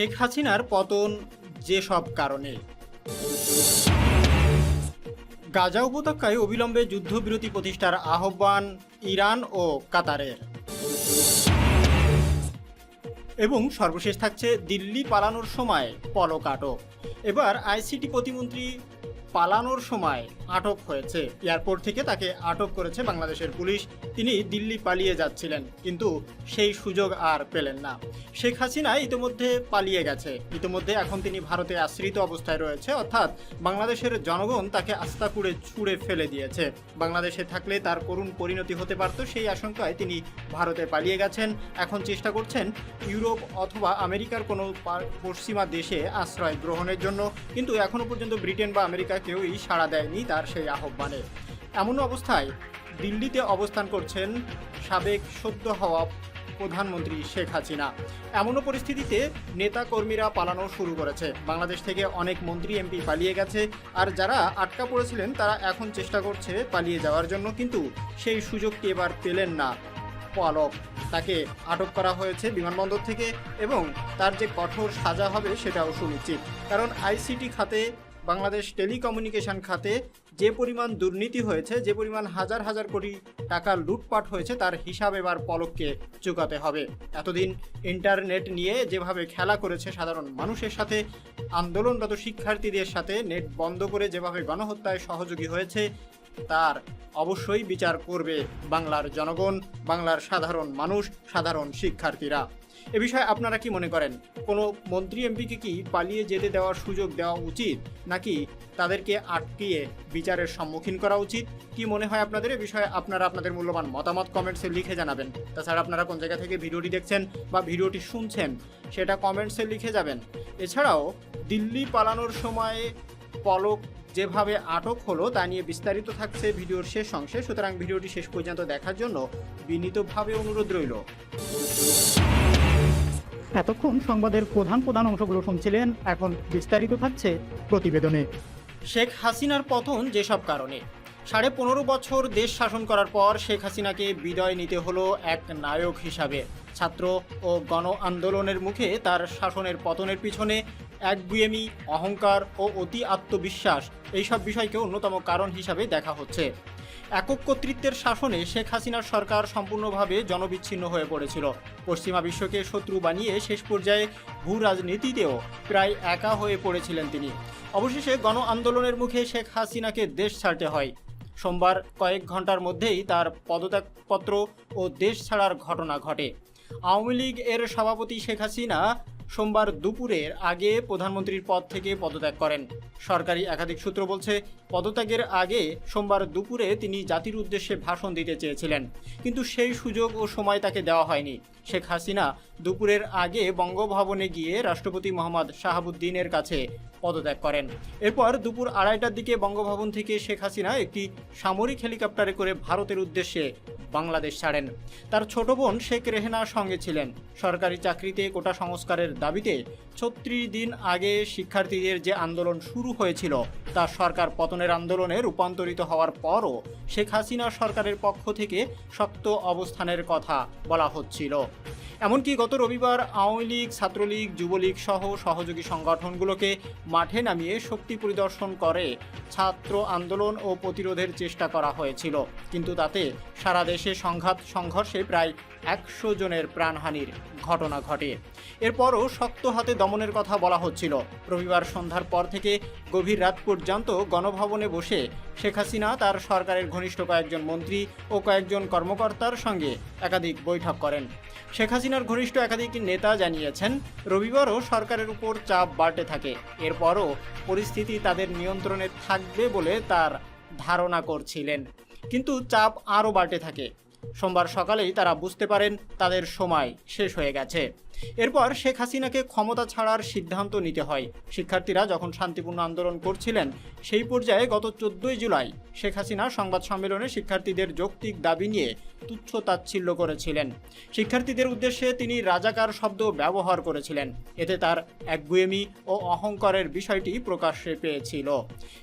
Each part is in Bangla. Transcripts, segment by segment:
শেখ হাসিনার পতন যেসব কারণে। গাজা উপত্যকায় অবিলম্বে যুদ্ধবিরতি প্রতিষ্ঠার আহ্বান ইরান ও কাতারের। এবং সর্বশেষ থাকছে দিল্লি পালানোর সময় পলক আটক। এবার আইসিটি প্রতিমন্ত্রী পালানোর সময় আটক হয়েছে। এয়ারপোর্ট থেকে তাকে আটক করেছে বাংলাদেশের পুলিশ। তিনি দিল্লি পালিয়ে যাচ্ছিলেন, কিন্তু সেই সুযোগ আর পেলেন না। শেখ হাসিনা ইতিমধ্যে পালিয়ে গেছে। ইতিমধ্যে এখন তিনি ভারতে আশ্রিত অবস্থায় রয়েছে, অর্থাৎ বাংলাদেশের জনগণ তাকে আস্থা করে ছুঁড়ে ফেলে দিয়েছে। বাংলাদেশে থাকলে তার করুণ পরিণতি হতে পারত, সেই আশঙ্কায় তিনি ভারতে পালিয়ে গেছেন। এখন চেষ্টা করছেন ইউরোপ অথবা আমেরিকার কোনো পশ্চিমা দেশে আশ্রয় গ্রহণের জন্য। কিন্তু এখনও পর্যন্ত ব্রিটেন বা আমেরিকা কেউই সাড়া দেয়নি তার সেই আহ্বানে। এমন অবস্থায় দিল্লিতে অবস্থান করছেন সাবেক সদ্য হওয়া প্রধানমন্ত্রী শেখ হাসিনা। এমনও পরিস্থিতিতে নেতা কর্মীরা পালানো শুরু করেছে। বাংলাদেশ থেকে অনেক মন্ত্রী, এমপি পালিয়ে গেছে, আর যারা আটকা পড়েছিলেন তারা এখন চেষ্টা করছে পালিয়ে যাওয়ার জন্য, কিন্তু সেই সুযোগটি এবার পেলেন না পালক। তাকে আটক করা হয়েছে বিমানবন্দর থেকে এবং তার যে কঠোর সাজা হবে সেটাও সুনিশ্চিত। কারণ আইসিটি খাতে বাংলাদেশ টেলিকমিউনিকেশন খাতে যে পরিমাণ দুর্নীতি হয়েছে, যে পরিমাণ হাজার হাজার কোটি টাকা লুটপাট হয়েছে, তার হিসাব এবার পলককে চুকাতে হবে। এতদিন ইন্টারনেট নিয়ে যেভাবে খেলা করেছে সাধারণ মানুষের সাথে, আন্দোলনরত শিক্ষার্থীদের সাথে, নেট বন্ধ করে যেভাবে গণহত্যায় সহযোগী হয়েছে তার অবশ্যই বিচার করবে বাংলার জনগণ, বাংলার সাধারণ মানুষ, সাধারণ শিক্ষার্থীরা। এ বিষয়ে আপনারা কি মনে করেন? কোনো মন্ত্রী এমপিকে কি পালিয়ে যেতে দেওয়ার সুযোগ দেওয়া উচিত, নাকি তাদেরকে আটকিয়ে বিচারের সম্মুখীন করা উচিত? কি মনে হয় আপনাদের? এ বিষয়ে আপনারা আপনাদের মূল্যবান মতামত কমেন্টসে লিখে জানাবেন। তাছাড়া আপনারা কোন জায়গা থেকে ভিডিওটি দেখছেন বা ভিডিওটি শুনছেন, সেটা কমেন্টসে লিখে যাবেন। এছাড়াও দিল্লি পালানোর সময়ে পলক যেভাবে আটক হলো তা নিয়ে বিস্তারিত থাকছে ভিডিওর শেষ অংশে। সুতরাং ভিডিওটি শেষ পর্যন্ত দেখার জন্য বিনীতভাবে অনুরোধ রইল। এতক্ষণ সংবাদের প্রধান প্রধান অংশগুলো শুনছিলেন। এখন বিস্তারিত থাকছে প্রতিবেদনে। শেখ হাসিনার পতন যেসব কারণে। সাড়ে পনেরো বছর দেশ শাসন করার পর শেখ হাসিনাকে বিদায় নিতে হলো এক নায়ক হিসাবে। ছাত্র ও গণ আন্দোলনের মুখে তার শাসনের পতনের পিছনে একগুয়েমি, অহংকার ও অতি আত্মবিশ্বাস এইসব বিষয়কে অন্যতম কারণ হিসাবে দেখা হচ্ছে। একক কর্তৃত্বের শাসনে শেখ হাসিনার সরকার সম্পূর্ণভাবে জনবিচ্ছিন্ন হয়ে পড়েছিল। পশ্চিমা বিশ্বকে শত্রু বানিয়ে শেষ পর্যায়ে ভূ রাজনীতিতেও প্রায় একা হয়ে পড়েছিলেন তিনি। অবশেষে গণ আন্দোলনের মুখে শেখ হাসিনাকে দেশ ছাড়তে হয়। সোমবার কয়েক ঘণ্টার মধ্যেই তার পদত্যাগপত্র ও দেশ ছাড়ার ঘটনা ঘটে। আওয়ামী লীগ এর সভাপতি শেখ হাসিনা সোমবার দুপুরের আগে প্রধানমন্ত্রীর পদ থেকে পদত্যাগ করেন। সরকারি একাধিক সূত্র বলছে, পদত্যাগের আগে সোমবার দুপুরে তিনি জাতির উদ্দেশ্যে ভাষণ দিতে চেয়েছিলেন। কিন্তু সেই সুযোগ ও সময় তাকে দেওয়া হয়নি। শেখ হাসিনা দুপুরের আগে বঙ্গভবনে গিয়ে রাষ্ট্রপতি মোহাম্মদ শাহাবুদ্দিনের কাছে পদত্যাগ করেন। এরপর দুপুর আড়াইটার দিকে বঙ্গভবন থেকে শেখ হাসিনা একটি সামরিক হেলিকপ্টারে করে ভারতের উদ্দেশ্যে বাংলাদেশ ছাড়েন। তার ছোট বোন শেখ রেহেনা সঙ্গে ছিলেন। সরকারি চাকরিতে কোটা সংস্কারের দাবিতে ছত্রিশ দিন আগে শিক্ষার্থীদের যে আন্দোলন শুরু হয়েছিল, তা সরকার পতনের আন্দোলনে রূপান্তরিত হওয়ার পরও শেখ হাসিনা সরকারের পক্ষ থেকে শক্ত অবস্থানের কথা বলা হচ্ছিল। এমনকি গত রবিবার আওয়ামী লীগ, ছাত্রলীগ, যুবলীগ সহ সহযোগী সংগঠনগুলোকে মাঠে নামিয়ে শক্তি পরিদর্শন করে ছাত্র আন্দোলন ও প্রতিরোধের চেষ্টা করা হয়েছিল। কিন্তু তাতে সারা দেশে সংঘাত, সংঘর্ষে প্রায় একশো জনের প্রাণহানির ঘটনা ঘটে। এরপরও শক্ত হাতে দমনের কথা বলা হচ্ছিল। রবিবার সন্ধ্যার পর থেকে গভীর রাত পর্যন্ত গণভবনে বসে শেখ হাসিনা, তার সরকারের ঘনিষ্ঠ কয়েকজন মন্ত্রী ও কয়েকজন কর্মকর্তার সঙ্গে একাধিক বৈঠক করেন। শেখ হাসিনার ঘনিষ্ঠ একাধিক নেতা জানিয়েছেন, রবিবারও সরকারের উপর চাপ বাড়তে থাকে। এরপরও পরিস্থিতি তাদের নিয়ন্ত্রণে থাকবে বলে তার ধারণা করছিলেন। কিন্তু চাপ আরও বাড়তে থাকে। সোমবার সকালেই তারা বুঝতে পারেন তাদের সময় শেষ হয়ে গেছে। এরপর শেখ হাসিনাকে ক্ষমতা ছাড়ার সিদ্ধান্ত নিতে হয়। শিক্ষার্থীরা যখন শান্তিপূর্ণ আন্দোলন করছিলেন, সেই পর্যায়ে গত চোদ্দই জুলাই শেখ হাসিনা সংবাদ সম্মেলনে শিক্ষার্থীদের যৌক্তিক দাবি নিয়ে তুচ্ছ তাচ্ছিল্য করেছিলেন। শিক্ষার্থীদের উদ্দেশ্যে তিনি রাজাকার শব্দ ব্যবহার করেছিলেন। এতে তার একগুয়েমি ও অহংকারের বিষয়টি প্রকাশ্যে পেয়েছিল।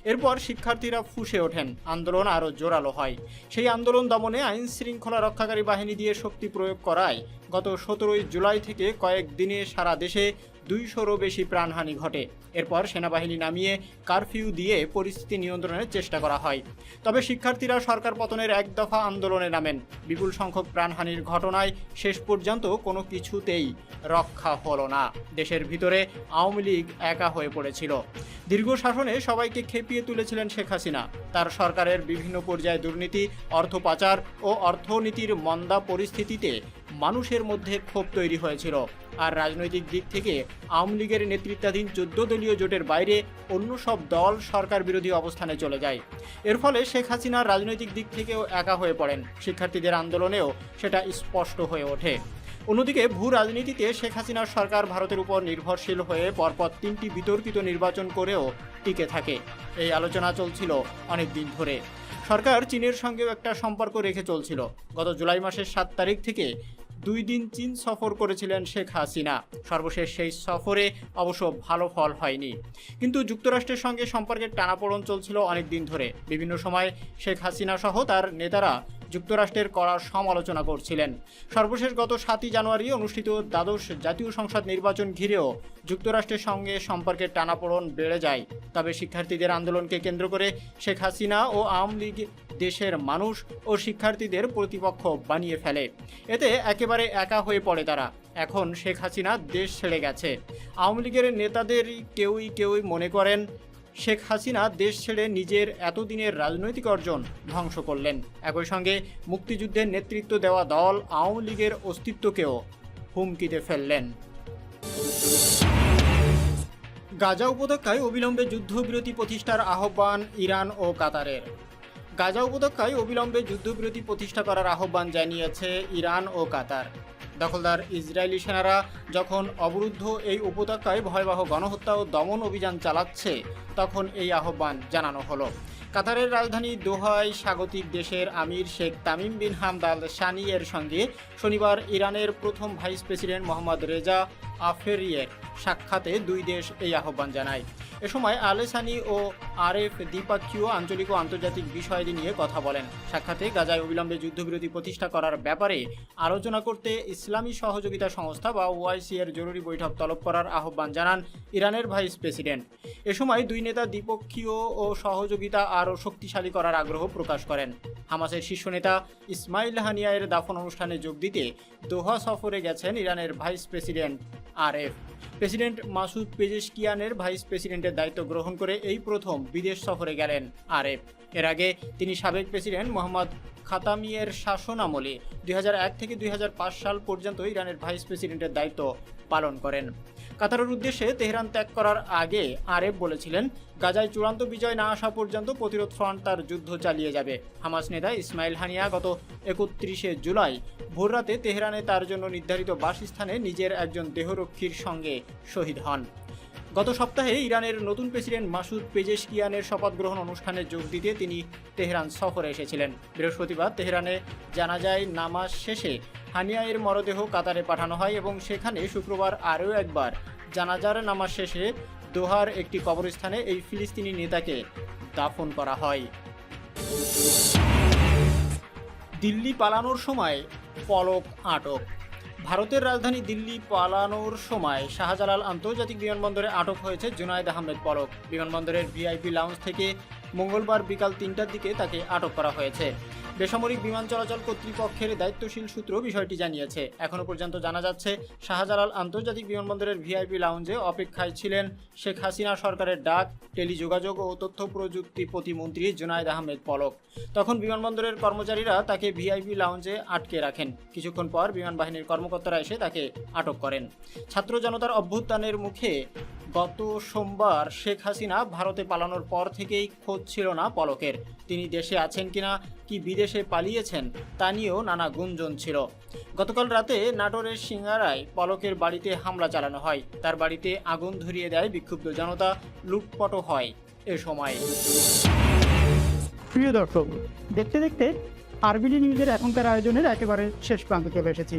এরপর শিক্ষার্থীরা ফুঁসে ওঠেন। আন্দোলন আরও জোরালো হয়। সেই আন্দোলন দমনে আইন শৃঙ্খলা রক্ষাকারী বাহিনী দিয়ে শক্তি প্রয়োগ করায় গত সতেরোই জুলাই থেকে কয়েক দিনে সারা দেশে দুইশোরও বেশি প্রাণহানি ঘটে। এরপর সেনাবাহিনী নামিয়ে কারফিউ দিয়ে পরিস্থিতি নিয়ন্ত্রণের চেষ্টা করা হয়। তবে শিক্ষার্থীরা সরকার পতনের এক দফা আন্দোলনে নামেন। বিপুল সংখ্যক প্রাণহানির ঘটনায় শেষ পর্যন্ত কোনো কিছুতেই রক্ষা হলো না। দেশের ভিতরে আওয়ামী লীগ একা হয়ে পড়েছিল। দীর্ঘ শাসনে সবাইকে খেপিয়ে তুলেছিলেন শেখ হাসিনা। তার সরকারের বিভিন্ন পর্যায়ে দুর্নীতি, অর্থ পাচার ও অর্থনীতির মন্দা পরিস্থিতিতে মানুষের মধ্যে ক্ষোভ তৈরি হয়েছিল। আর রাজনৈতিক দিক থেকে আওয়ামী লীগের নেতৃত্বাধীন চোদ্দ দলীয় জোটের বাইরে অন্য সব দল সরকার বিরোধী অবস্থানে চলে যায়। এর ফলে শেখ হাসিনা রাজনৈতিক দিক থেকেও একা হয়ে পড়েন। শিক্ষার্থীদের আন্দোলনেও সেটা স্পষ্ট হয়ে ওঠে। অন্যদিকে ভূ রাজনীতিতে শেখ হাসিনার সরকার ভারতের উপর নির্ভরশীল হয়ে পরপর তিনটি বিতর্কিত নির্বাচন করেও টিকে থাকে। এই আলোচনা চলছিল অনেক দিন ধরে। সরকার চীনের সঙ্গেও একটা সম্পর্ক রেখে চলছিল। গত জুলাই মাসের সাত তারিখ থেকে দুই দিন চীন সফর করেছিলেন শেখ হাসিনা। সর্বশেষ সেই সফরে অবশ্য ভালো ফল হয়নি। কিন্তু যুক্তরাষ্ট্রের সঙ্গে সম্পর্কের টানাপোড়ন চলছিল অনেক দিন ধরে। বিভিন্ন সময় শেখ হাসিনা সহ তার নেতারা যুক্তরাষ্ট্রের করার সমালোচনা করছিলেন। সর্বশেষ গত সাতই জানুয়ারি অনুষ্ঠিত দ্বাদশ জাতীয় সংসদ নির্বাচন ঘিরেও যুক্তরাষ্ট্রের সঙ্গে সম্পর্কের টানাপোড়ন বেড়ে যায়। তবে শিক্ষার্থীদের আন্দোলনকে কেন্দ্র করে শেখ হাসিনা ও আওয়ামী লীগ দেশের মানুষ ও শিক্ষার্থীদের প্রতিপক্ষ বানিয়ে ফেলে। এতে একেবারে একা হয়ে পড়ে তারা। এখন শেখ হাসিনা দেশ ছেড়ে গেছে। আওয়ামী লীগের নেতাদের কেউই কেউই মনে করেন শেখ হাসিনা দেশ ছেড়ে নিজের এতদিনের রাজনৈতিক অর্জন ধ্বংস করলেন। একই সঙ্গে মুক্তিযুদ্ধের নেতৃত্ব দেওয়া দল আওয়ামী লীগের অস্তিত্বকেও হুমকিতে ফেললেন। গাজা উপত্যকায় অবিলম্বে যুদ্ধবিরতি প্রতিষ্ঠার আহ্বান ইরান ও কাতারের। গাজা উপত্যকায় অবিলম্বে যুদ্ধবিরতি প্রতিষ্ঠা করার আহ্বান জানিয়েছে ইরান ও কাতার। দখলদার ইসরায়েলি সেনারা যখন অবরুদ্ধ এই উপত্যকায় ভয়াবহ গণহত্যা ও দমন অভিযান চালাচ্ছে, তখন এই আহ্বান জানানো হলো। কাতারের রাজধানী দোহায় স্বাগতিক দেশের আমির শেখ তামিম বিন হামদ আল সানি এর সঙ্গে শনিবার ইরানের প্রথম ভাইস প্রেসিডেন্ট মোহাম্মদ রেজা আফেরিয়ের সাক্ষাতে দুই দেশ এই আহ্বান জানায়। এ সময় আলেসানি ও আরএফ দ্বিপাক্ষীয় আঞ্চলিক ও আন্তর্জাতিক বিষয়াদি নিয়ে কথা বলেন। সাক্ষাতে গাজায় অবিলম্বে যুদ্ধবিরতি প্রতিষ্ঠা করার ব্যাপারে আলোচনা করতে ইসলামী সহযোগিতা সংস্থা বা ওআইসি এর জরুরি বৈঠক তলব করার আহ্বান জানান ইরানের ভাইস প্রেসিডেন্ট। এ সময় দুই নেতা দ্বিপক্ষীয় ও সহযোগিতা আরও শক্তিশালী করার আগ্রহ প্রকাশ করেন। হামাসের শীর্ষ নেতা ইসমাইল হানিয়ায়ের দাফন অনুষ্ঠানে যোগ দিতে দোহা সফরে গেছেন ইরানের vice president Aref. President Masoud পেজেশকিয়ানের vice প্রেসিডেন্টের দায়িত্ব গ্রহণ করে এই প্রথম বিদেশ সফরে গেলেন আরএফ। এর আগে তিনি সাবেক প্রেসিডেন্ট মোহাম্মদ খাতামিয়ের শাসন আমলে দুই হাজার এক থেকে দুই হাজার পাঁচ সাল পর্যন্ত ইরানের ভাইস প্রেসিডেন্টের দায়িত্ব পালন করেন। কাতারের উদ্দেশ্যে তেহরান ত্যাগ করার আগে আরেফ বলেছিলেন, গাজায় চূড়ান্ত বিজয় না আসা পর্যন্ত প্রতিরোধ ফ্রন্ট তার যুদ্ধ চালিয়ে যাবে। হামাস নেতা ইসমাইল হানিয়া গত একত্রিশে জুলাই ভোররাতে তেহরানে তার জন্য নির্ধারিত বাসস্থানে নিজের একজন দেহরক্ষীর সঙ্গে শহীদ হন। গত সপ্তাহে ইরানের নতুন প্রেসিডেন্ট মাসুদ পেজেশকিয়ানের শপথ গ্রহণ অনুষ্ঠানে যোগ দিতে তিনি তেহরান সফরে এসেছিলেন। বৃহস্পতিবার তেহরানে জানাজায় নামাজ শেষে হানিয়ায়ের মরদেহ কাতারে পাঠানো হয় এবং সেখানে শুক্রবার আরও একবার জানাজার নামাজ শেষে দোহার একটি কবরস্থানে এই ফিলিস্তিনি নেতাকে দাফন করা হয়। দিল্লি পালানোর সময় পলক আটক। ভারতের রাজধানী দিল্লি পালানোর সময় শাহজালাল আন্তর্জাতিক বিমানবন্দরে আটক হয়েছে জুনায়দ আহমেদ পলক বিমানবন্দরের ভিআইপি লাউঞ্জ থেকে মঙ্গলবার বিকাল তিনটার দিকে তাকে আটক করা হয়েছে। বেসামরিক বিমান চলাচল কর্তৃপক্ষের দায়িত্বশীল সূত্র বিষয়টি জানিয়েছে। এখনও পর্যন্ত জানা যাচ্ছে, শাহজালাল আন্তর্জাতিক বিমানবন্দরের ভিআইপি লাউঞ্জে অপেক্ষায় ছিলেন শেখ হাসিনা সরকারের ডাক, টেলিযোগাযোগ ও তথ্য প্রযুক্তি প্রতিমন্ত্রী জুনায়দ আহমেদ পলক। তখন বিমানবন্দরের কর্মচারীরা তাকে ভিআইপি লাউঞ্জে আটকে রাখেন। কিছুক্ষণ পর বিমান বাহিনীর কর্মকর্তারা এসে তাকে আটক করেন। ছাত্র জনতার অভ্যুত্থানের মুখে গত সোমবার শেখ হাসিনা ভারতে পালানোর পর থেকেই খোঁজ ছিল না পলকের। তিনি দেশে আছেন কিনা, কি বিদেশে পালিয়েছেন, তা নিয়েও নানা গুঞ্জন ছিল। গতকাল রাতে নাটোরের সিঙ্গারায় পলকের বাড়িতে হামলা চালানো হয়। তার বাড়িতে আগুন ধরিয়ে দেয় বিক্ষুব্ধ জনতা লুটপট হয় এ সময়। প্রিয় দর্শক, দেখতে দেখতে আরবিডি নিউজের এখনকার আয়োজনের একেবারে শেষ প্রান্তে চলে এসেছি।